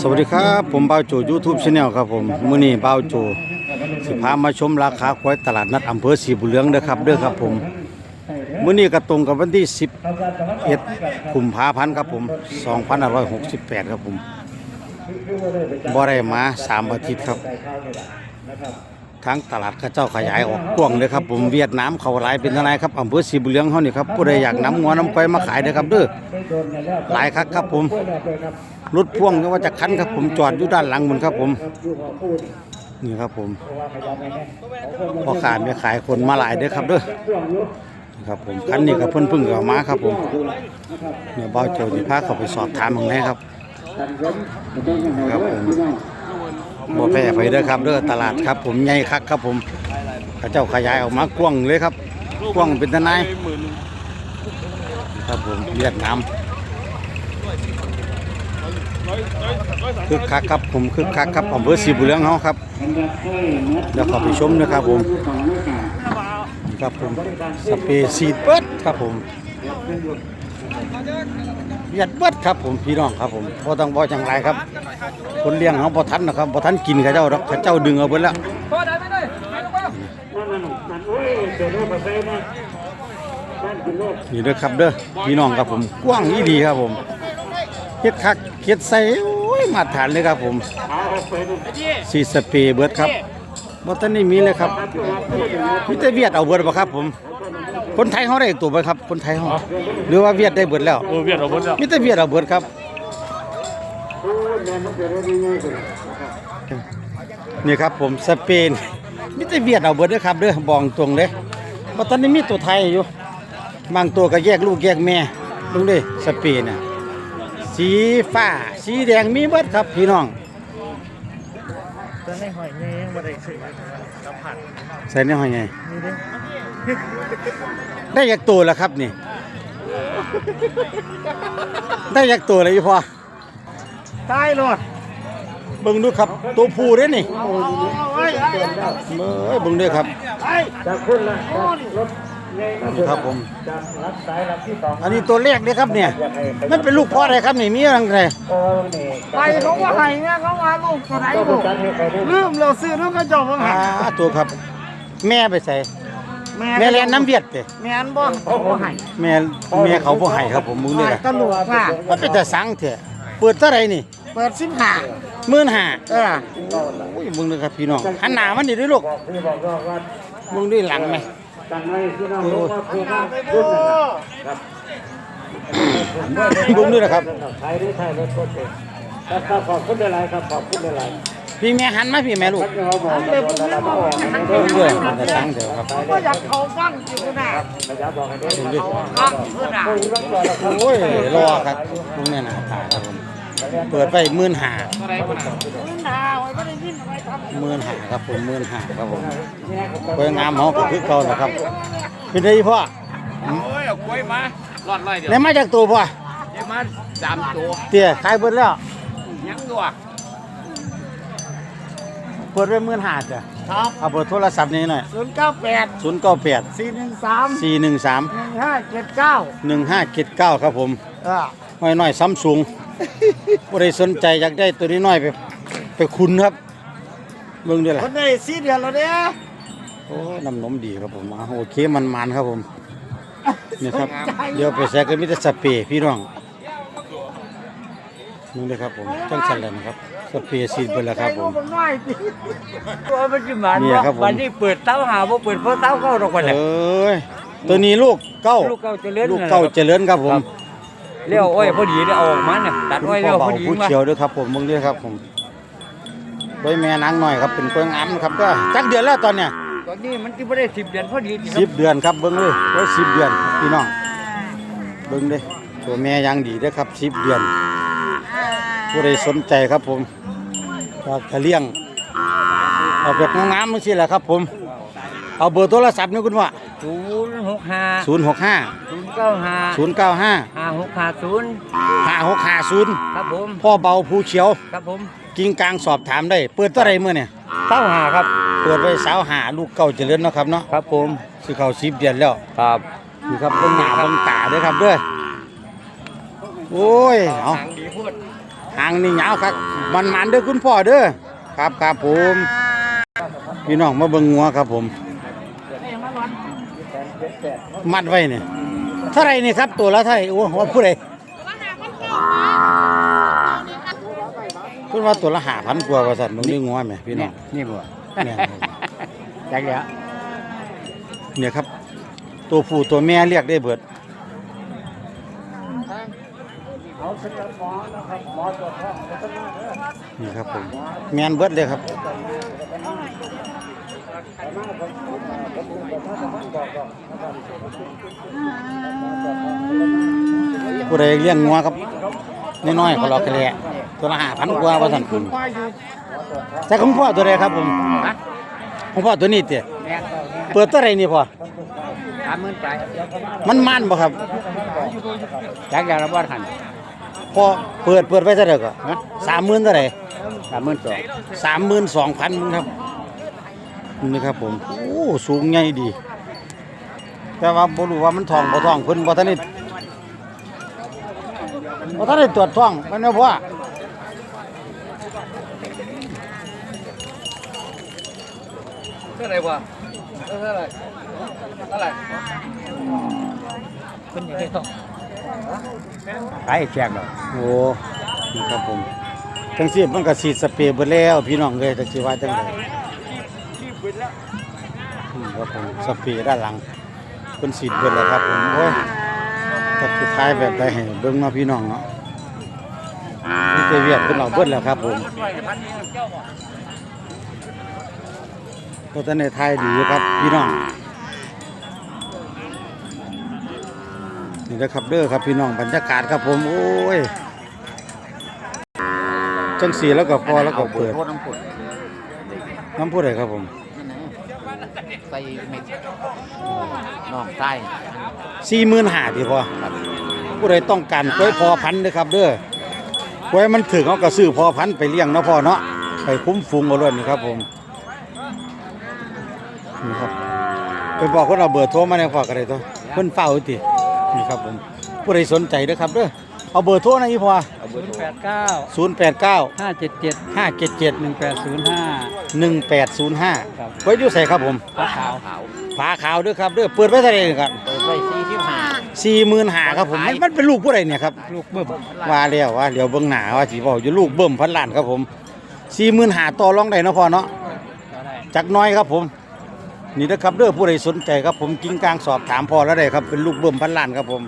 สวัสดีครับผมบ่าวโจ YouTube Channel ครับผมมื้อนี้บ่าวโจสิพามาชมราคาควายตลาดนัดอำเภอสีบุญเหลืองเด้อครับเด้อครับผมมื้อนี้ก็ตรงกับวันที่ 11กุมภาพันธ์ครับผม2568 ครับผมบ่ได้มา3อาทิตย์ครับ ทางตลาดก็เจ้าขยายออกกว้างเลยครับผมเวียดนามเขาหลายเป็นท่าไรครับอำเภอสีบุญเหลืองเฮานี่ครับผู้ใดอยากนำงัวน้ำควายมาขายเด้อครับเด้อหลายคักครับผมรถพ่วงก็ว่าจะคันครับผมจอดอยู่ด้านหลังมันครับผมนี่ครับผมพอขายไม่ขายคนมาหลายเด้อครับเด้อนี่ครับผมคันนี้ก็เพิ่นพึ่งเอามาครับผมเนี่ยบ่าวโจสิพาเขาไปสอบถามข้างในครับครับผม บ่แพ้ไปเด้อครับเด้อตลาดครับ ผมใหญ่คักครับผมเขาเจ้าขยายออกมากว้างเลยครับกว้างเป็นทนายครับผมเวียดนามคึกคักครับผมคึกคักครับอำเภอสีบุญเรืองเฮาครับเดี๋ยวขอไปชมนะครับผมครับผมสเปรซีเบิดครับผมเบียดเบิดครับผมพี่น้องครับผมบ่ต้องบ่จังไรครับ คนเลี้ยงเขาบ่ทันนะครับบ่ทันกินเขาเจ้าดอกเขาเจ้าดึงเอาเบิดแล้วนี่เด้อครับเด้อพี่น้องครับผมกว้างอีดีครับผมเฮ็ดคักเฮ็ดใส่โอ้ยมาตรฐานเลยครับผมสีสเปรย์เบิดครับบ่ทันนี่มีเลยครับมีแต่เวียดเอาเบิดบ่ครับผมคนไทยเฮาได้ตัวบ่ครับ คนไทยเฮาหรือว่าเวียดได้เบิดแล้วเออเวียดเราพ้นแล้วมีแต่เวียดเอาเบิดครับ นี่ครับผมสเปนมีแต่เวียดเอาเบิดเด้อครับเด้อบอกตรงเด้บ่ทันนี่มีตัวไทยอยู่บางตัวก็แยกลูกแยกแม่เบิ่งเด้สเปนน่ะสีฟ้าสีแดงมีเบิดครับพี่น้องจะให้หอยเงี้ยมาได้สิสัมผัสใส่ในหอยไงนี่ดิได้ยักตัวแล้วครับนี่ ได้ยักตัวเลยพ่อ ตายรถเบิ่งดูครับ ตัวผู้เด้นี่โอ้ยเอ้ยเบิ่งเด้อครับจากคุณละรถนี่ครับผม จากรักสายรักที่สองอันนี้ตัวแรกเด้อครับเนี่ย มันเป็นลูกพ่ออะไรครับนี่มีอะไรไงโอ้นี่ไปเขาว่าไห้เนี่ยเขาว่าลูกตัวไหนลูกจันให้ใครได้ลืมเราซื้อลูกกระจกมาอ่าให้ตัวครับ แม่ไปใส่แม่แม่เรียนน้ำเวียดเด้แม่นบ่เขาบ่ให้แม่แม่เขาบ่ให้ครับผมมึงเด้อตลกว่ามันเป็นแต่สังเถอะเปิดเท่าไหร่นี่ เปิดสิบห้าหมื่นห้าเออโอ้ยมึงเลยครับพี่น้องหันหน้ามันนี่ด้วยลูกบอกพี่บอกว่ามึงด้วยหลังไหมจังให้พี่น้องรู้ว่าคือมาพูดนะครับมึงด้วยนะครับไทยได้ไทยรถโคตรเองครับขอบคุณหลายครับขอบคุณหลายพี่แม่หันมาพี่แม่ลูกท่านที่เขาบอกว่าโดนแล้วก็บอกให้เพิ่มด้วยมันจะสังเถอะครับก็อยากเขาฟังอยู่น่ะระยะบอกให้ได้มึงด้วยฟังอยู่น่ะโอ้ยรอครับมึงเนี่ยนะตายครับผม เปิดไปหมื่นห้าพื้นหาไว้บ่ได้ยินเอาไว้ทำหมื่นห้าครับผมหมื่นห้าครับผมเปิดงามเฮาก็คือเก่าแหละครับเป็นไงพ่อโอ้ยเอากล้วยมารอดไรเดี๋ยวได้มาจากตัวพ่อเดี๋ยวมาสามตัวเตี้ยขายเบิดแล้วยังตัวเปิดไว้หมื่นห้าจ้ะครับเอาเบอร์โทรศัพท์นี้หน่อยศูนย์เก้าแปดศูนย์เก้าแปดสี่หนึ่งสามสี่หนึ่งสามหนึ่งห้าเจ็ดเก้าหนึ่งห้าเจ็ดเก้าครับผมเออน้อยน้อยซัมซุง ผู้ใดสนใจอยากได้ตัวนี้น้อยไปไปคุณครับเบิ่งด้วยล่ะคนได้สี่เดือนแล้วเนี่ยโอ้น้ำนมดีครับผมอะโอเคมันมันๆครับผมนี่ครับเดี๋ยวไปใส่ก็มีแต่สเปรย์พี่น้องนี่เลยครับผมจังสันเลยนะครับสเปรย์ซีดไปแล้วครับผมมันน้อยสิตัวมันจะมันเนี่ยครับผมวันนี้เปิดเต้าหาบ่เปิดเพราะเต้าเข้าดอกวันเอแหละ้ยตัวนี้ลูกเก้าลูกเก้าเจริญลูกเก้าเจริญครับผม เลี้ยวอ้อยพอดีได้เอาออกมาเนี่ยตัดคุณอ้อยพ่เลี้อยวเบาพอดีผู้มาเขียวด้วยครับผมมึงด้วยครับผมกล้วยแม่นางหน่อยครับเป็นกล้วยงามครับก็จักเดือนแล้วตอนเนี้ยตอนนี้มันที่ไม่ได้สิบเดือนพอดีคสิรับบเดือนครับเบิ้งเลยไว้สิบเดือนพี่น้องเบิ้งเด้ตัวแม่ยังดีเด้อครับสิบเดือนผู้ใดสนใจครับผมก็จะเลี้ยงเอาแบบงามๆมั้งสิแหละครับผม เอาเบอร์โทรศัพท์นี่คุณว่าศูนย์ห กห้าศูนย์หกห้าศูนย์เก้าห้าศูนย์เก้าห้าห้าหกห้าศูนย์ห้าหกห้าศูนย์ครับผมพ่อเบาผู้เขียวครับผมกิ่งกลางสอบถามได้ เปิดตัวใดเมื่อเนี่ยเต้าหาครับ เปิดไว้สาวหาลูกเก่าเจริญเนาะครับเนาะครับผมสิเขาสิบเดือนแล้วครับนี่ครับเบิ่งหน้าเบิ่งตาเด้อครับเด้อโอ้ยเอาหางดีพูดหางนี่ยาวครับ มันมันๆเด้อคุณพ่อเด้อครับครับผม พี่น้องมาเบิ่งงัวครับผม มัดไว้เนี่ยเท่าไหรนี่ครับตัวละเท่าไหรโอ้ว่าผู้ใดคุณว่าตัวละหาพันกว่าว่าสัตว์มึงนี่งัวไหมพี่น้องนี่บ่เนี่ยจักแล้วเนี่ยครับ ตัวผู้ตัวแม่เรียกได้เบิดนี่ครับผมแมนเบิดเลยครับ ผู้ใดเลี้ยงงัวครับน้อยๆเขาหลอกกันแหละตัวละห้าพันกว่าว่าสั่นคุณแต่ของพ่อตัวใดครับผมของพ่อตัวนี้เตี้ยแม่นเปิดตัวใดนี่พ่อสามหมื่นไปมันมันบ่ครับจักแล้วเราบ่ทันพอเปิดเปิดไว้เท่าไหร่ก็สามหมื่นเท่าไหร่สามหมื่นสองสามหมื่นสองพันครับ นี่ครับผมโอ้สูงใหญ่ดี แต่ว่าบ่รู้ว่ามันทองบ่ทองเพิ่นบ่ทันได้บ่ทันได้ตรวจท้องมันเนาะพ่อเท่าไหร่บ่เท่าไหร่เท่าไหร่คนอยากได้ทองไปแจกดอกโอ้นี่ครับผมจังซี่มันก็ฉีดสเปรย์เบิดแล้ว พี่น้องเอ้ยจังสิว่าจังได อืมครับผมสปรย์ด้านหลังเพิ่นฉีดเบิดแล้วครับผมโอ้ยจักสุดท้ายแบบใดให้เบิ่งเนาะพี่น้องเนาะนี่เจเวียดเพิ่นเอาเบิดแล้วครับผมก็ท่านในไทยดีครับพี่น้องนี่นะครับเด้อครับพี่น้องบรรยากาศครับผมโอ้ยจังสีแล้วก็พอแล้วก็เปิดน้ำฝนน้ำผู้ใดครับผม ใส่เม็ดน้องใต้สี่หมื่นห้าดีพอผู้ใดต้องการกล้วยพอพันธุ์นะครับเด้อกล้วยมันถึงเขาก็ซื้อพอพันธุ์ไปเลี้ยงเนาะพ่อเนาะไปคุ้มฟูงเอาเลยนี่ครับผมนี่ครับไปบอกคนเอาเบอร์โทรมาในฝากอะไรตัวเพิ่นเฝ้าอยู่ตินี่ครับผมผู้ใดสนใจเด้อครับเด้อ เอาเบอร์โทรนะอีพอศูนย์แปดเก้าศูนย์แปดเก้าห้าเจ็ดเจ็ดห้าเจ็ดเจ็ดหนึ่งแปดศูนย์ห้าหนึ่งแปดศูนย์ห้าครับไว้อยู่ใส่ครับผมผ้าขาวขาวผาขาวเด้อครับเด้อเปิดไว้เท่าไหร่ครับเปิดไว้สี่สิบห้าสี่หมื่นห้าครับผมมันมันเป็นลูกผู้ใดเนี่ยครับลูกเบิ่มว่าแล้วว่าเดี๋ยวเบิ่งหน้าว่าสิเว้าอยู่ลูกเบิ่มพันล้านครับผม45,000ต่อรองได้เนาะพ่อเนาะก็ได้จักหน้อยครับผม นี่นะครับเด้อผู้ใดสนใจครับผมกิ้งกลางสอบถามพ่อแล้วได้ครับเป็นลูกเบิ่มพันล้านครับผม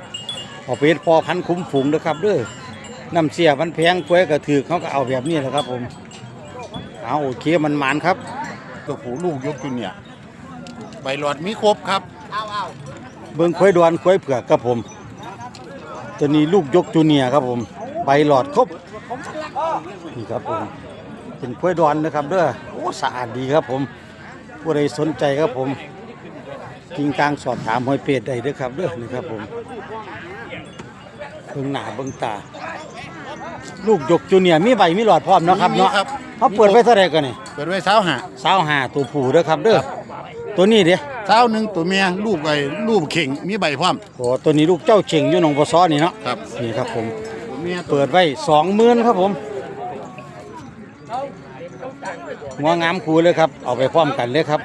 เอาไปเฮ็ดพอพันคุ้มฝูงเด้อครับเด้อน้ำเสียมันแพงกล้วยก็ถือเขาก็เอาแบบนี้แหละครับผมเอาโอเคมันหมานครับตัวผู้ลูกยกจุนเนี่ยใบหลอดมีครบครับเบิ่งควายดวนควายเผือกครับผม ตัวนี้ลูกยกจูเนียร์ครับผม ใบหลอดครบนี่ครับผมเป็นควายดอนนะครับเด้อโอ้สะอาดดีครับผมผู้ใดสนใจครับผมกิงกลางสอบถามหอยเป็ดได้เด้อครับเด้อนี่ครับผมเบิ่งหน้าเบิ่งตา ลูกยกจูเนียร์มีใบมีหลอดพร้อมเนาะครับเนาะมีครับ เขาเปิดไว้เท่าไหร่กันนี่เปิดไว้เช้าหาสาวหาตัวผู้เด้อครับเด้อตัวนี้เด้เช้าหนึ่งตัวเมียลูกใบลูกเข่งมีใบพร้อมโอ้ตัวนี้ลูกเจ้าเข่งอยู่หนองบัวซ้อนี่เนาะครับนี่ครับผมตัวเมียตัวเปิดไว้สองหมื่นครับผมงัวงามคูเลยครับเอาไปพร้อมกันเลยครับ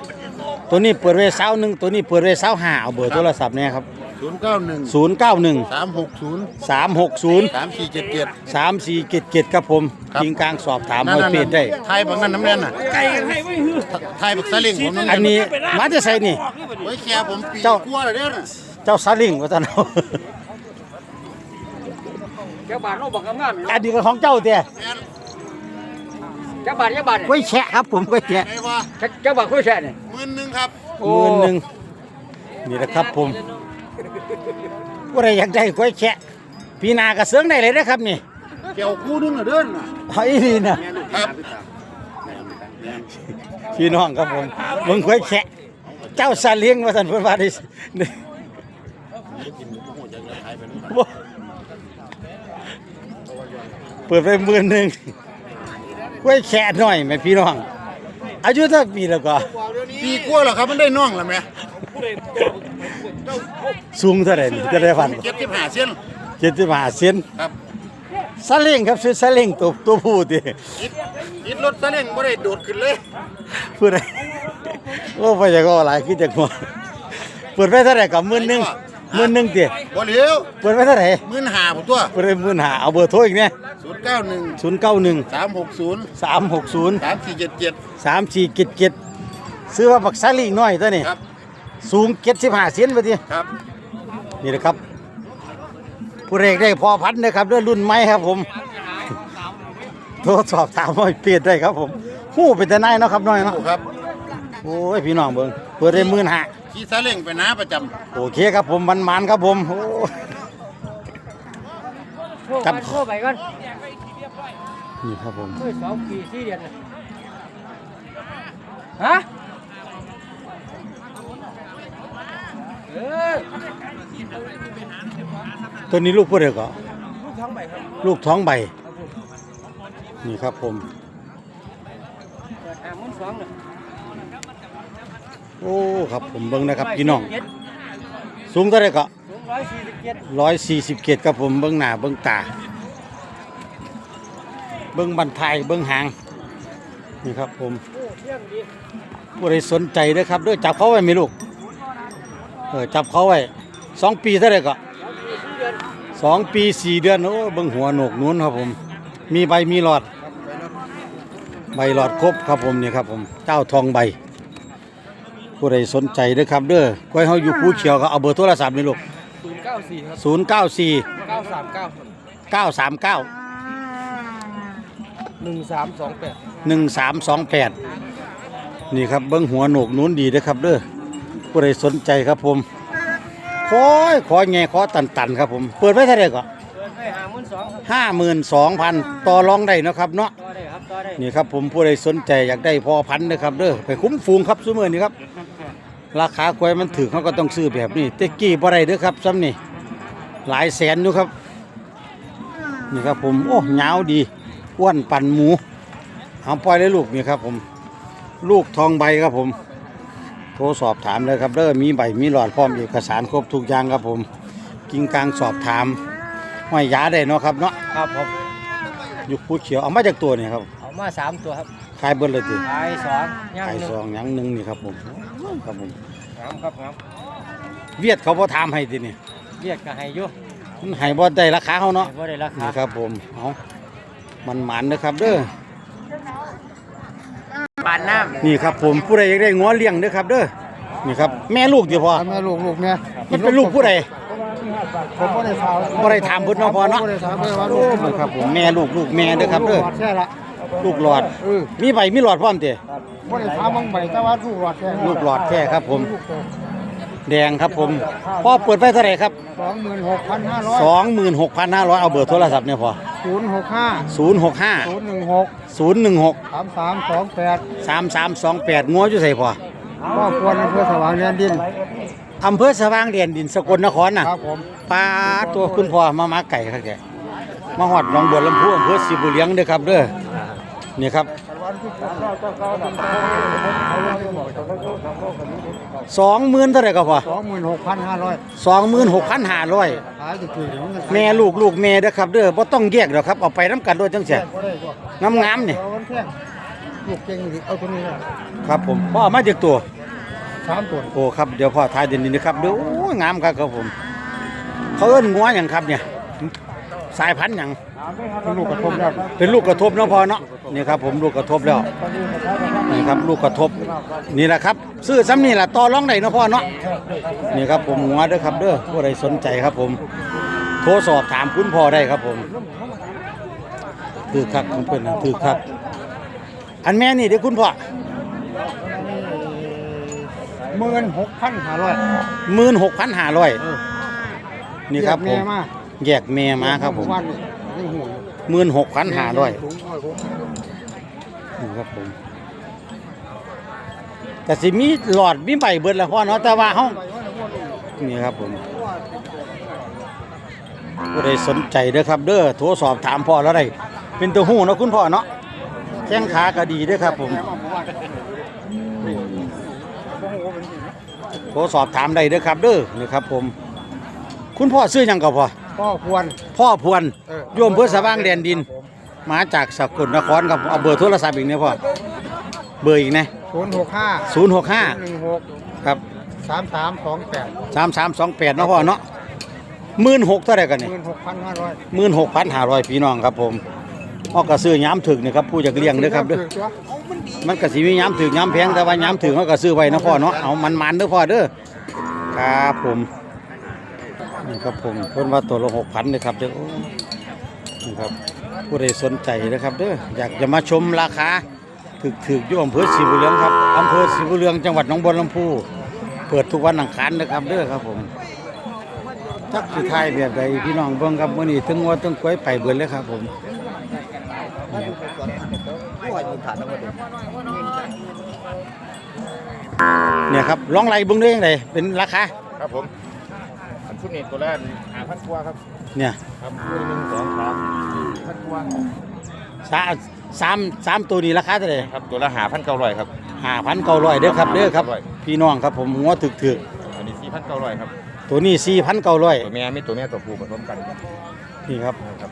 ตัวนี้เปิดไว้เสาหนึ่งตัวนี้เปิดไว้เสาห้าเอาเบอร์โทรศัพท์เนี่ยครับ ศูนย์เก้าหนึ่งศูนย์เก้าหนึ่งสามหกศูนย์สามหกศูนย์สามสี่เจ็ดเจ็ด สามสี่เจ็ดเจ็ดครับผมครับกิงกลางสอบถามหอยเป็ดได้ ไทยบักนั่นน้ำแน่นน่ะไก่ให้ไม่ฮือไทยบักซาเลิงผมน้ำอันนี้มาจะใส่นี่ ไว้แค่ผมปีเจ้า กลัวเลยเด้อน่ะเจ้าซาลิงว่าท่านเอาเจ้าบาทเราบอกงามอันนี้ก็ของเจ้าเตี้ยแม่นเจ้าบาทเจ้าบาทไว้แฉะครับผมไว้แฉะไงวะเจ้าบาทคุยแช่เนี่ย หมื่นหนึ่งครับ หมื่นหนึ่งนี่แหละครับผม ว่าไรอยากได้ก้อยแฉะพี่นากระเสืองได้เลยนะครับนี่เกี่ยวคู่นึงน่ะเด้อน่ะเฮ้ยนี่นะครับพี่น้องครับผมมึงก้อยแฉะเจ้าซาเลียงว่าสันเพิ่นว่าได้นี่บ่เปิดไปหมื่นหนึ่งก้อยแฉะหน่อยไหมพี่น้อง อายุเท่าปีแล้วก็ปีกลัวเหรอครับมันได้น่องแล้วไหมสูงเท่าไหร่นี่จะได้ฟันเจ็ดสิบห้าเส้นเจ็ดสิบห้าเซนครับซาเล้งครับซื้อซาเล้งตัวตัวผู้ติอิดอิดรถซาเล้งบ่ได้โดดขึ้นเลยพูดได้โอ้ไปจะก็หลายขึ้นจากหัวเปิดไปเท่าไหร่กับหมื่นหนึงหมื่นหนึงติบ่เหลียวเปิดไปเท่าไหร่มื่นหาผมตัวเปิดไปหมื่นหาเอาเบอร์โทรอีกเนี่ย ศูนย์เก้าหนึ่งศูนย์เก้าหนึ่งสามหกศูนย์สามหกศูนย์สามสี่เจ็ดเจ็ดสามสี่เจ็ดเจ็ดซื้อมาบักซาเล้งน้อยตัวนี้ครับสูงเจ็ดสิบห้าเซนไปทีครับนี่นะครับ ผู้เรกได้พอพันธุ์นะครับด้วยรุ่นใหม่ครับผมโทรสอบถามว่าเปลี่ยนได้ครับผมหู้เป็นแต่นายเนาะครับน้อยเนาะโอ้ครับโอ้ยพี่น้องเบิ่งเปิดได้หมื่นห้าขี่ซาเล้งไปน้าประจโอเคครับผมมันมันๆครับผมโอ้ยครับโทรไปก่อน นี่ครับผมโทรสองปีสี่เดือนน่ะฮะเออตัวนี้ลูกผู้ใดก็ลูกท้องใบครับลูกท้องใบนี่ครับผม เปิดหาหมื่นสองน่ะโอ้ครับผมเบิ่งนะครับพี่น้อง เจ็ดสูงเท่าไหรก็สูงร้อยสี่สิบเจ็ดร้อยสี่สิบเจ็ดครับผมเบิ่งหน้าเบิ่งตา เบื้องบันไทยเบื้องหาง นี่ครับผมผู้ใดสนใจนะครับด้วยจับเขาไว้ไหมลูก เออจับเขาไว้สองปีเท่าไหร่ก็สองปีสี่เดือนโอ้เบื้องหัวโหนกนู้นครับผม มีใบมีหลอด ใบหลอดครบครับผมนี่ครับผมเจ้าทองใบผู้ใดสนใจนะครับเด้อก้อยเขาอยู่ผู้เขียวครัเอาเบอร์โทรศัพท์เลยลูกศูนย์เก้าสี่ศูนย์เก้าสี่เก้าสามเก้าเก้าสามเก้า หนึ่งสามสองแปดหนึ่งสามสองแปดนี่ครับเบิ้งหัวโหนกนู้นดีเด้อครับเด้อผู้ใดสนใจครับผมขอยขอแงขอตันตันๆครับผม เปิดไว้เท่าไหร่ก็เปิดไปหาหมื่นสองครับห้าหมื่นสองพันต่อรองได้เนาะครับเนาะ ต่อได้ครับต่อได้นี่ครับผมผู้ใดสนใจอยากได้พอพันธุ์นะครับเด้อไปคุ้มฟูงครับซุมื้อนี้ครับ ราคาควายมันถือเขาก็ต้องซื้อแบบนี้เต็กกี้บ่ได้เด้อครับซ้ำนี่หลายแสนอยู่ครับ นี่ครับผมโอ้ยาวดี อ้วนปั่นหมูเอาปล่อยเลยลูกนี่ครับผม ลูกทองใบครับผม โทรสอบถามเลยครับเด้อมีใบมีหลอดพร้อมเอกสารครบทุกอย่างครับผม กิงกลางสอบถามห้อยยาได้เนาะครับเนาะครับผมอยู่พูดเขียวเอามาจากตัวนี่ครับ เอามาสามตัวครับขายเบิดเลยติขายสองย่างขายหนึ่งซองหยังหนึ่งนี่ครับผมครับผมงามครับงามเวียดเขาบ่ถามให้ตินี่เรียกก็ให้อยู่มันให้บ่ได้ราคาเขาเนาะให้บ่ได้ราคานี่ครับผมเอา มันหมันนะครับเด้อปานน้นี่ครับผมผู้ใดอยากได้งัวเลี้ยงเด้อครับเด้อนี่ครับแม่ลูกเดียวพอำแม่ลูกลูกเนี่ยมันเป็นลูกผู้ใดผมบ่ได้ถามบ่ได้ถามเพิ่นเนาะพอเนาะบ่ได้ถามเลยว่าลูโอ้กนี่ครับผมแม่ลูกลูกแม่เด้อครับเด้อแค่ละลูกหลอดเออมีใบมีหลอดพร้อมติบ่ได้ถามมังใบแต่ว่าลูกหลอดแค่ลูกหลอดแท้ครับผม แดงครับผมพ่อเปิดไว้เท่าไหร่ครับสองหมื่นหกพันห้าร้อย26,500เอาเบอร์โทรศัพท์เนี่ยพอศูนย์หกห้า065ศูนย์หนึ่งหก016สามสามสองแปด3328งัวอยู่ไสพอก็ควรอำเภอสว่างแดนดินอำเภอสว่างแดนดินสกลนครน่ะครับผมปลาตัวคุณพ่อมามาไก่ครับแกมาหอดหนองบัวลำพูอำเภอสีบุเรียงเด้อครับเด้อนี่ครับ สองหมื่นเท่าไหร่ก็พอสองหมื่นหกพันห้าร้อยสองหมื่นหกพันห้าร้อยขายจะคือเดี๋ยวมันจะแม่ลูกลูกแม่เด้อครับเด้อบ่ต้องแยกดอกครับเอาไปน้ำกันด้วยจังเสียบ่ได้ก็งามงามๆนี่เอามันแท่งลูกเก่งดิเอาตัวนี้ละครับผมพ่อเอามาจากตัวสามตัวโอ้ครับเดี๋ยวพ่อทายเดี๋ยวนี้นะครับเดี๋ยวโอ้ยงามครับครับผม เขาเอิ้นงัวหยังครับเนี่ย สายพันธุ์หยังเป็นลูกกระทบแล้วเป็นลูกกระทบเนาะพอเนาะนี่ครับผมลูกกระทบแล้วนี่ครับลูกกระทบนี่แหละครับ ซื้อซ้ำนี่แหละต่อรองได้เนาะพ่อเนาะนี่ครับผมหัวเด้อครับเด้อผู้ใดสนใจครับผม โทรสอบถามคุณพ่อได้ครับผมคือคักของเพิ่นน่ะคือคักอันแม่นี่เด้อคุณพ่อหมื่นหกพันห้าร้อยหมื่นหกพันห้าร้อยนี่ครับผแม่มมา แยกแม่มาครับผมวันนี้ยังหูอยู่หมื่นหกพันหาร้อยนี่ครับผมแต่สิมีหลอดมีใบเบิดล้วพ่อเนาะแต่ว่าเฮานี่ครับผมผู้ใดสนใจเด้อครับ เด้อโทรสอบถามพ่อแล้วได้เป็นตัวหูเนาะคุณพ่อเนาะแข้งขาก็ดีด้อครับผมโทรสอบถามได้เด้อครับ เด้อนี่ครับผม คุณพ่อซื้อยังก็พ่อ พ่อควร พ่อพวนเออ โยมเพื่อสว่างแดนดิน มาจากสกลนครครับเอาเบอร์โทรศัพท์อีกเนี่ยพ่อเบอร์อีกนะศูนย์หกห้าศูนย์หกห้าหนึ่งหกครับสามสามสองแปดสามสามสองแปดเนาะพ่อเนาะหมื่นหกเท่าไหร่กันหเนี่ย มื่นหกพันห้าร้อยหมื่นหกพันห้าร้อยพี่น้องครับผมพ่อกระซื้อย้ำถึกนี่ครับผู้จะเลี้ยงเด้อครับเด้อมันก็สิมีย้ำถึกย้ำแพงแต่ว่าย้ำถึกเขาก็ซื้อไว้เนาะพ่อเนาะเอามันมันๆเด้อพ่อเด้อครับผม นี่ครับผมเพิ่นว่าตัวละหกพันเลยครับเด้อนี่ครับผู้ใดสนใจนะครับเด้ออยากจะมาชมราคาถึกถึกอยู่อำเภอศรีบุเรืองครับอำเภอศรีบุเรืองจังหวัดหนองบัวลำพูเปิดทุกวันอังคารนะครับเด้อครับผมจักสิทายแบบใดพี่น้องเบิ่งครับมื้อนี้ถึงว่าถึงกล้วยไปเบิดเลยครับผมเนี่ยครับลองไล่เบิ่งได้ยังไงเป็นราคาครับผม ชุดนี้ตัวแรกหาพันกว่าครับ เนี่ยครับตัวหนึ่งสองสามพันกว่าสาสามสามตัวนี้ราคาเท่าไหร่ครับตัวละหาพันเก้าร้อยครับ5,900เด้อครับเด้อครับพี่น้องครับผมหัวถึกอันนี้สี่พันเก้าร้อยครับ ๆตัวนี้ตัวแม่ไม่ตัวแม่ตัวผู้ผสมกันครับ4,900นี่ครับครับ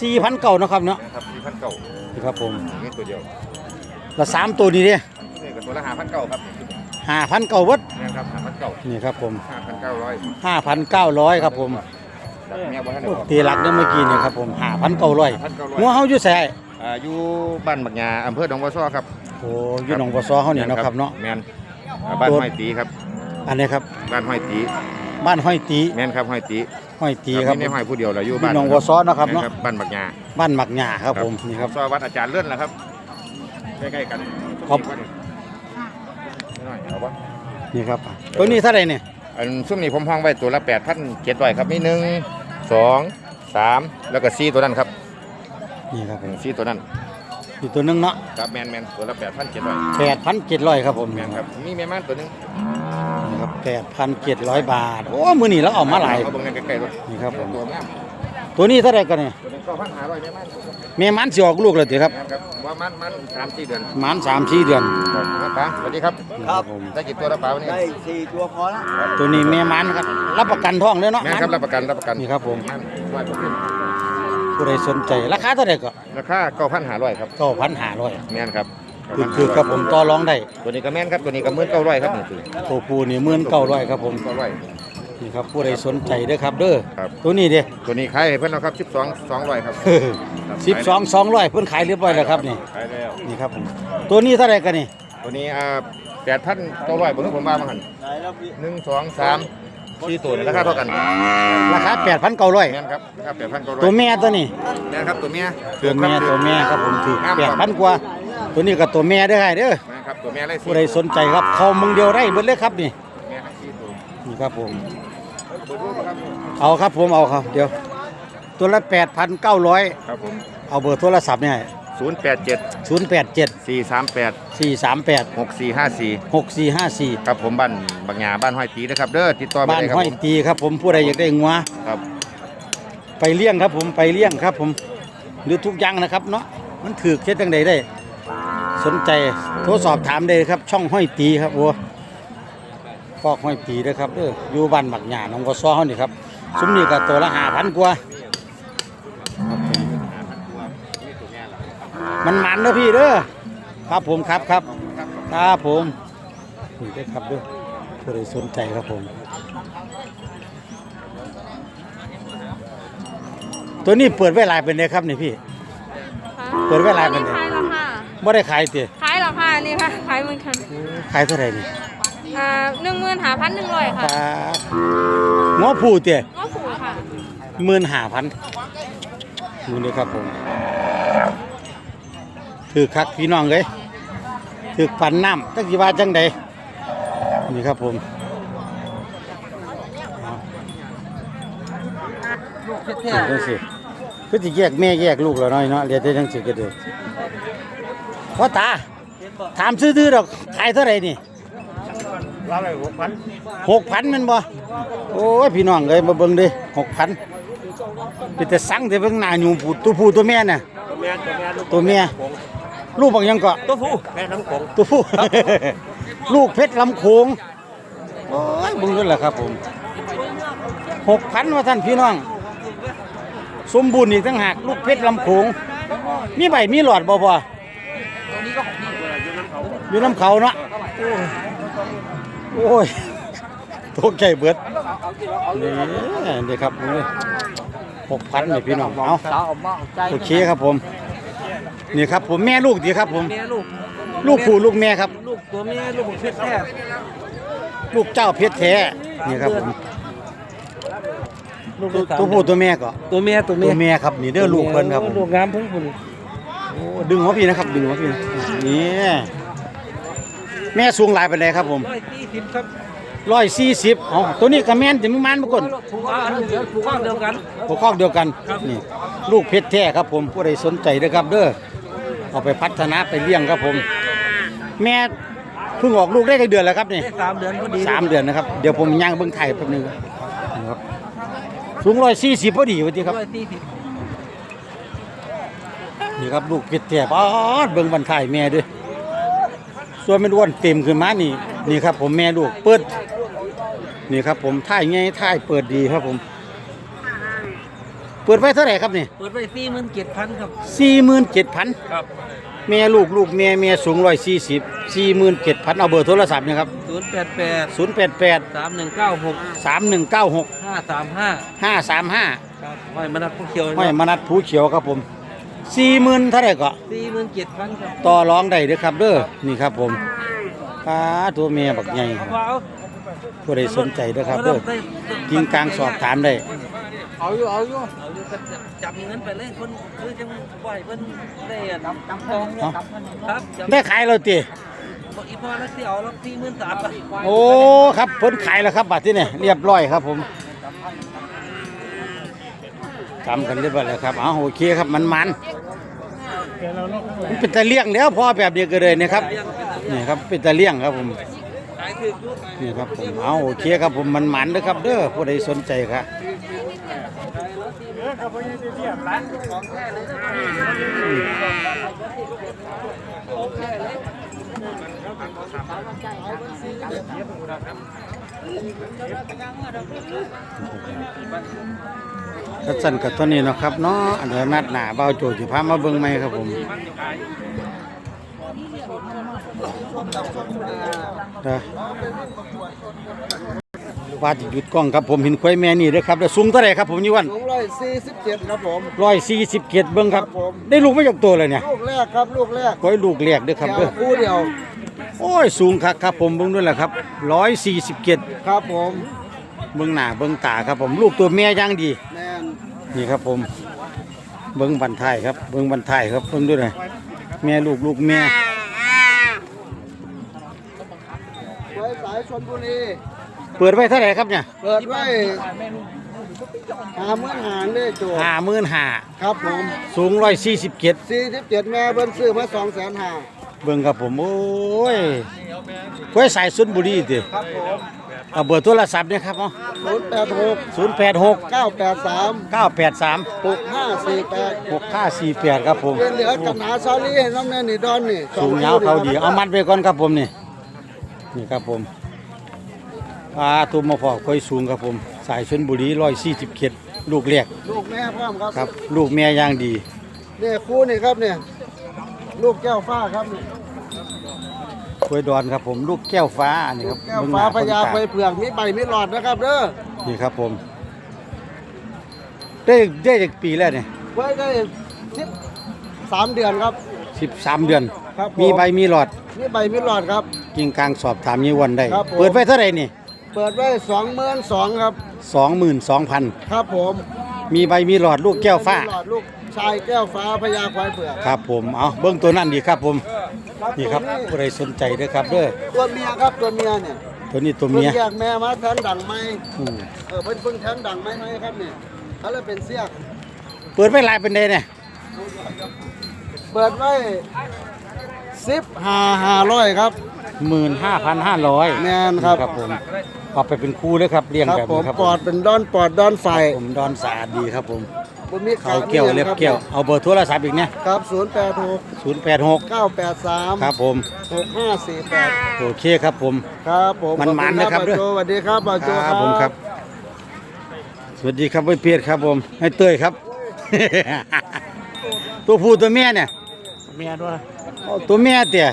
4,900เนาะครับเนาะครับสี่พันเก้านี่ครับผมนี่ตัวเดียวแล้วสามตัวนี้เด้นี่ก็ตัวละหาพันเก้าครับ 5,900เบิดนี่ครับหาพันเก้านี่ครับผมห้าพันเก้าร้อย5,900ครับผมจากแม่บ้านโอ้ตีหลักได้เมื่อกี้เนี่ยครับผมห้าพันเก้าร้อยพันเก้าร้อยหัวเฮาอยู่ใส่อ่าอยู่บ้านบักยาอำเภอหนองบัวซ้อครับโอ้อยู่หนองบัวซ้อเฮาเนี่ยเนาะครับเนาะ แมนอ่าบ้านตัว ห้อยตีครับ อันนี้ครับ บ้านห้อยตีบ้านห้อยตีแมนครับห้อยตีห้อยตีครับมีในห้อยผู้เดียวแหละอยู่อยู่บ้านหนองบัวซ้อเนาะครับแม่เนาะบ้านบักยาบ้านหมักหญ้าครับผมนี่ครับ ซอยวัดอาจารย์เลื่อนแหละครับใกล้ๆกันครับหน่อย เอาปะนี่ครับตัวนี้เท่าไหร่เนี่ยอันซุ้มนี้ผมห้องไว้ตัวละแปดพันเจ็ดร้อยครับมีหนึ่งสองสามแล้วก็สี่ตัวนั้นครับนี่ครับผมสี่ตัวนั้นอีกตัวหนึงเนาะครับแมนแมนตัวละแปดพันเจ็ดร้อยแปดพันเจ็ดร้อยครับผมแมนครับมีแม่ม่านตัวหนึงนี่ครับแปดพันเจ็ดร้อยบาท โอ้ มื้อนี้เราเอามาหลายเอาเบิ่งกันใกล้ๆรถนี่ครับผม ตัวงาม ตัวนี้เท่าไหร่กันเนี่ยตัวนี้ก็พันหาร้อยแม่ม่านแม่มันสิออกลูกเลยติครับแม่นครับว่ามันมันสามสี่เดือนหมันสามสี่เดือนครับป้าสวัสดีครับนี่ครับผมได้กี่ตัวแล้วป้าวันนี้ได้สี่ตัวพอแล้วตัวนี้แม่มันครับรับประกันท้องเลยเนาะแม่นครับรับประกันรับประกันนี่ครับผมนร้อยเปอร์เซ็นต์ผู้ใดสนใจราคาเท่าไหร่ก็ราคาเก้าพันหาร้อยครับเก้าพันห้าร้อยแม่นครับคือคือครับผมต่อรองได้ตัวนี้ก็แม่นครับตัวนี้ก็หมื่นเก้าร้อยครับนี่คือตัวผู้นี่หมื่นเก้าร้อยครับผมเก้าร้อย นี่ครับผู้ใดสนใจเด้อครับเด้อครับ ตัวนี้เด้ ตัวนี้ขายให้เพิ่นแล้วครับสิบสองสองร้อยครับสิบสองสองร้อยเพิ่นขายเรียบร้อยแล้วครับนี่ขายแล้วนี่ครับผมตัวนี้เท่าไหร่กันนี่ตัวนี้อ่าแปดพันเก้าร้อยผมนึกผมว่ามาหันได้แล้วพี่หนึ่งสองสามสี่ตัวนี่ราคาเท่ากันราคาแปดพันเก้าร้อยแม่นครับราคาแปดพันเก้าร้อยตัวแม่ตัวนี้แม่นครับตัวเมียตัวแม่ถืตัอวแม่ครับผมถือามแปดพันกว่าตัวนี้ก็ตัวแม่เด้อให้เด้อแม่นครับตัวเมียเลยผู้ใดสนใจครับเข้ามึงเดียวได้เบิดเลยครับนี่แม่นสี่ตัวนี่ครับผม เบอร์โทรบ่ครับ เอาครับผมเอาครับ เดี๋ยว ตัวละแปดพันเก้าร้อยครับผมเอาเบอร์โทรศัพท์เนี่ยศูนย์แปดเจ็ดศูนย์แปดเจ็ดสี่สามแปดสี่สามแปดหกสี่ห้าสี่หกสี่ห้าสี่ครับผมบ้านบางหยาบ้านห้อยตีนะครับ เด้อติดต่อไปบ้านได้ครับห้อยผมตีครับผมผู้ใดอยากได้งัวครับไปเลี้ยงครับผมไปเลี้ยงครับผมหรือทุกอย่างนะครับเนาะมันถือเคสจังใดได้ สนใจโทรสอบถามได้ครับ ช่องห้อยตีครับโอ้ฟอกห้อยตีนะครับเอออยู่บ้านบักหยาหนองกอซ้อเฮานี่ครับ ซุ้มนี่ก็ตัวละห้าพันกว่าครับผมมันมันเด้อพี่เด้อครับผมครับครับครับผมนี่ได้อครับเด้อผู้ใดสนใจครับผม ตัวนี้เปิดไว้หลายเป็นไงครับนี่พี่ เปิดไว้หลายเป็นไงขายแล้วค่ะไม่ได้ขายเตี๋ยขายแล้วค่ะนี่ค่ะขายเหมือนกันขายเท่าไหร่นี่อ่าหนึ่งหมื่นหาพันหนึ่งร้อยค่ะครับ งอผูเตี๋ยง้อผูค่ะหมื่นห้าพันดูนี่ครับผมถือคักพี่น้องเลยถือปันน้ำตั้งกี่ว่าจังใดนี่ครับผมเอาจังสิคือจะแยกแม่แยกลูกแล้วน้อยเนาะเรียนได้จังสิก็เด้อพ่อตาถามซื้อๆดอกขายเท่าไหร่นี่ รับเลยหกพันหกพันแมันบ่โอ้ยพี่น้องเอ้ยมาเบิ่งดิหกพันเป็นแต่สั่งแต่เบิ่งหน้าอยู่ผู้ตัวผู้ตัวแม่น่ะตัวแม่ตัวแม่ลูกตัวเมียลูกบางยังก็ตัวผู้แม่น้ำโขงตัวผู้ลูกเพชรลำโขงโอ้ยเบิ่งนั่นแหละครับผมหกพันว่าท่านพี่น้อง สมบูรณ์อีกทั้งหากลูกเพชรลำโขงมีใบมีหลอดบ่พออยู่น้ำเขาเนาะ โอ้ยตกใจเบิดนี่นี่ครับนี่หกพันนี่พี่น้องเอาสาวออกมาออกใจโอเคครับผม นี่ครับผมแม่ลูกดีครับผม แม่ลูก ลูกผู้ลูกแม่ครับ ลูกตัวแม่ลูกเพชรแท้ ลูกเจ้าเพชรแท้ นี่ครับผมลูกตัวตัวผู้ตัวแม่ก็ตัวแม่ตัวตัวแม่ครับนี่เด้อลูกเพิ่นครับผมลูกงามเพิ่งคุณโอ้ดึงหัวพี่นะครับดึงหัวพี่นะนี่ แม่สูงหลายปานใดครับผมร้อยสี่สิบครับร้อยสี่สิบอ๋อตัวนี้ก็แม่นจะมีมันมาก่อนผูกอ่าเดี๋ยวผูกอ่างเดียวกันหัวข้อเดียวกันนี่ลูกเพชรแท้ครับผมผู้ใดสนใจเด้อครับเด้อเอาไปพัฒนาไปเลี้ยงครับผม แม่เพิ่งออกลูกได้กี่เดือนแล้วครับนี่ได้สามเดือนพอดีสามเดือนนะครับเดี๋ยวผมย่างเบิ้งไทยแป๊บนึงนะครับสูงร้อยสี่สิบพอดีวันนี้ครับร้อยสี่สิบนี่ครับลูกเป็ดแก่ป๊อดเบิ้งบันไทยแม่ด้วย ส่วนมันอ้วนเต็มขึ้นมานี่ นี่ครับ ผมแม่ลูกเปิด นี่ครับ ผมท่ายไงท่ายเปิดดีครับผม เปิดไว้เท่าไหร่ครับนี่เปิดไว้สี่หมื่นเจ็ดพันครับ สี่หมื่นเจ็ดพันครับแม่ลูกลูกแม่แม่สูงร้อยสี่สิบสี่หมื่นเจ็ดพันเอาเบอร์โทรศัพท์นะครับศูนย์แปดแปดศูนย์แปดแปดสามหนึ่งเก้าหกสามหนึ่งเก้าหกห้าสามห้าห้าสามห้าครับไม่มานัดผู้เขียวไม่มนัดผู้เขียวครับผม สี่หมื่นเท่าไหร่ก็สี่หมื่นเจ็ดพันครับต่อรองได้เด้อครับเด้อนี่ครับผมปลาตัวเมียบักใหญ่ว้าวผู้ใดสนใจเด้อครับเด้อกิงกลางสอบถามได้เอาอยู่เอาอยู่เอาอยู่ก็จับเงินไปเลยคนคือจังปล่อยเพิ่นได้อะจำจำทองเนี่ยจำครับจำได้ขายแล้วติบอกอีพอแล้วที่เอาแล้วสี่หมื่นสามอะโอ้ครับเพ้นขายแล้วครับบัดที่นี่เรียบร้อยครับผม จำกันเรียบร้อยแล้วครับเอาโอเคครับมันมันมันเป็นตะเลี่ยงแล้วพอแบบเดียวกันเลยนะครับนี่ครับเป็นตะเลี่ยงครับผมขายถือลูกนี่ครับผมเอาโอเคครับผมมันมันนะครับเด้อผู้ใดสนใจครับ ก็สั่นกับตัวนี้เนาะครับเนาะอันเดี๋ยวนัดหนาเบาโจจิพามาเบิ่งไหมครับผมเด้อว่าจะหยุดกล้องครับผมเห็นควายแม่นี่เด้อครับแล้วสูงเท่าไหร่ครับผมยี่วันสองร้อยสี่สิบเจ็ดครับผมร้อยสี่สิบเกียรเบิ้งครับครับผมได้ลูกไม่จากตัวเลยเนี่ยลูกแรกครับลูกแรกควายลูกเลียกเด้อครับเดีเด้ยอวคู่เดียวโอ้ยสูงครับครับผมเบิ้งด้วยแหละครับร้อยสี่สิบเกียรครับผมเบิ้งหน้าเบิ้งตาครับผมลูกตัวแม่ย่างดีแม นนี่ครับผม เบิ้งบันทายครับ เบิ้งบันทายครับเบิ้งด้วยเลยแม่ลูกลูกแม่ไว้สายชนบุรีเปิดไว้เท่าไหร่ครับเนี่ยเปิดไว้หาเมื่อหารเลยโจห้าหมื่นห้าครับผมสูงร้อยสี่สิบเกียรสี่สิบเจ็ดแม่เบิ้นซื้อมาสองแสนห้าเบิ้งครับผม โอ้ยควายสายสุนบุรีติครับผม เอาเบอร์โทรศัพท์เนี่ยครับเนาะศูนย์แปดหกศูนย์แปดหกเก้าแปดสามเก้าแปดสามหกห้าสี่แปดหกห้าสี่แปดครับผม เป็นเหลือกันหาซาลี่ให้น้องแน่นี่ดอนนี่สูงยาวเขาดี เอามัดไปก่อนครับผมนี่ นี่ครับผมปลาตัวมาพอค่อยสูงครับผม สายชนบุรีร้อยสี่สิบเข็ดลูกเรียกลูกแม่พร้อมครับครับ ลูกแม่ย่างดี เนี่ยคู่นี่ครับเนี่ย ลูกแก้วฟ้าครับนี่ ควยดอนครับผมลูกแก้วฟ้านี่ครับแก้วเบิ่งหฟ้าน้พญาเบิ่งตไฟเผือกมีใบมีหลอดนะครับเด้อนี่ครับผม ได้ได้จากปีแล้วเนี่ยไว้ได้สิบสามเดือนครับ สิบสามเดือน ครับผมีใบมีหลอดมีใบมีหลอดครับ กิ่งกลางสอบถามยี่วันได้ ครับผม เปิดไว้เท่าไหร่นี่เปิดไว้สองหมื่นสองครับ สองหมื่นสองพันครับผมมีใบมีหลอดลูกแก้วฟ้า มีหลอดลูก ชายแก้วฟ้าพญาควายเผือกครับผมเอาเบิ้งตัวนั่นดีครับผมนี่ครับผู้ใดสนใจเด้อครับเด้อตัวเมียครับตัวเมียเนี่ยตัวนี้ตัวเพิ่เมีงยแยกแม่มาแทนดังไหมอืมเออเพิ่งเพิ่งแทนดังไหมไหมครับเนี่ยเขาเลยเป็นเสียกเปิดไว้หลายเป็นเดเนี่ยเปิดไว้สิบห้าห้าร้อยครับหมื่นห้าพันห้าร้อยแม่นครับครับผม เอาไปเป็นคู่เลยครับเลี้ยงครับแบบผมนี้ครับปอดเป็นดอนปอดดอนไฟผมดอนสะอาดดีครับผมผมมีเขาเกี่ยวเล็บเกี่ยวเอาเบอร์โทรศัพท์อีกเนี่ยครับศูนย์แปดหกศูนย์แปดหกเก้าแปดสามครับผมหกห้าสี่แปดโอเคครับผม ครับผมมันมันนะครับขอณเด้อโจสวัสดีครับบาโจครับผมครับ สวัสดีครับไว้เพียรครับผม ให้เต้ยครับ ตัวผู้ตัวแม่เนี่ย เมียด้วย เอาตัวแม่เตี่ย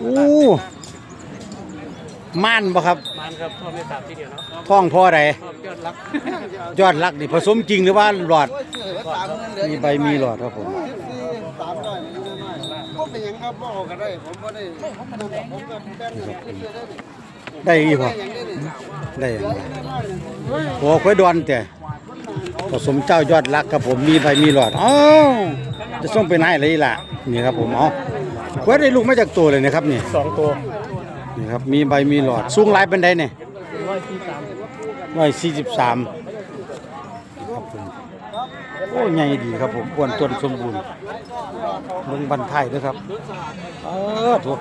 อู้ ม่านบ่ครับมันครับพ่อไม่สามทีเดียวเนาะท้องพ่อใดพ่อยอดรักยอดรักนี่ผสมจริงหรือว่าหลอดโอ้ยเสือสามเงินเหลือมีใบมีหลอดครับผมสิบสี่สามร้อยนี่น้อยๆก็เป็นหยังครับบ่ออกก็ได้ผมบ่ได้นั่นหรอกผมก็แบ่งเงินซื้อได้นี่ได้อีกบ่ได้หยังได้นี่ได้อีกเหลือบ่อีกน้อยๆนี่โอ้ควายดอนแต่ผสมเจ้ายอดรักครับผมมีใบมีหลอดอ้าวจะส่งไปไหนเลยล่ะนี่ครับผมเอาควายได้ลูกมาจากตัวเลยนะครับนี่สองตัว นี่ครับมีใบมีหลอดสูงหลายเป็นไดเนี่ยร้อยสี่อยสี่สิบสามครับผมโอ้ใหญ่ดีครับผมอ้วนต้นสมบูรณ์เมืองบันไทยด้วยครับเออถูก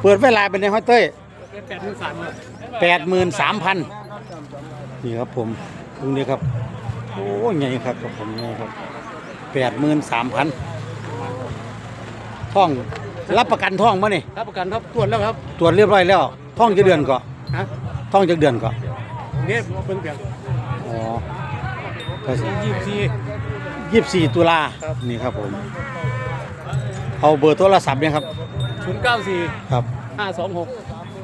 เปิดไว้ลายเป็นในห้อยเต้ยแปดหมื่นสามแปดหมื่นสามพันนี่ครับผมตรงนี้ครับ โอ้ใหญ่ครับครับผมใหญ่ครับแปดหมื่นสามพัน ท่องรับประกันท่องมานี่รับประกันครับตรวจแล้วครับตรวจเรียบร้อยแล้วท่องจะเดือนก็ฮะท่องจะเดือนก็เนี่ยเพิ่งเปลี่ยนอ๋อยี่สิบสี่ยี่สิบสี่ตุลาครับนี่ครับผมเอาเบอร์โทรศัพท์เนี่ยครับศูนย์เก้าสี่ครับห้าสองหก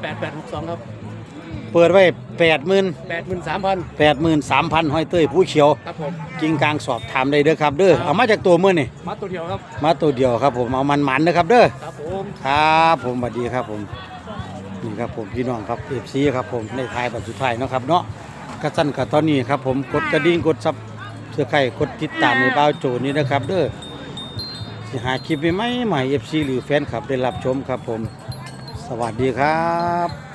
แปดแปดหกสองครับ เปิดไว้ แปดหมื่นแปดหมื่นสามพันแปดหมื่นสามพันห้อยเต้ยผู้เขียวครับผมกิงกลางสอบถามได้เด้อครับเด้อเอามาจากตัวเมื่อนี่มัดตัวเดียวครับมาตัวเดียวครับผมเอามันมันๆนะครับเด้อครับผมครับผมสวัสดีครับผมนี่ครับผมพี่น้องครับเอฟซีครับผมในทายแบบสุดท้ายเนาะครับเนาะกระสั้นกับตอนนี้ครับผมกดกระดิ่งกดซับเสื้อไข่กดติดตามในบ้าวโจนี้นะครับเด้อสิหาคลิปใหม่ๆใหม่เอฟซีหรือแฟนคลับได้รับชมครับผม สวัสดีครับ